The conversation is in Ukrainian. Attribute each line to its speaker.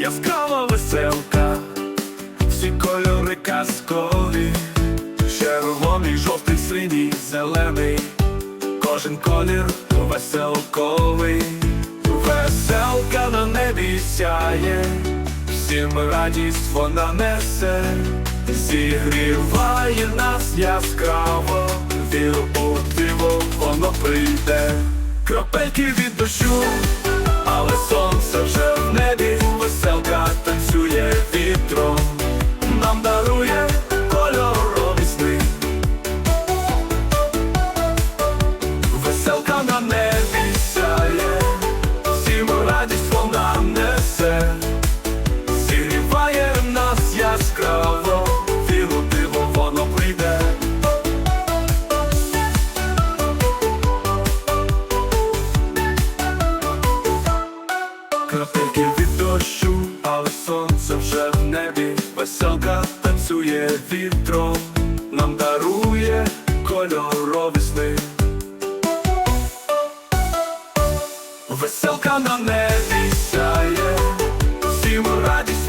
Speaker 1: яскрава веселка, всі кольори казкові, червоний, жовтий, синій, зелений, кожен колір веселковий, веселка на небі сяє, всім радість вона несе, зігріває нас яскраво, вір у диво воно прийде, кропельки від дощу. диявол, філу диво воно прийде. Крапельки від дощу, але сонце вже в небі. Веселка танцює вітро, нам дарує кольорові сни. Веселка на небі сяє, всім радість.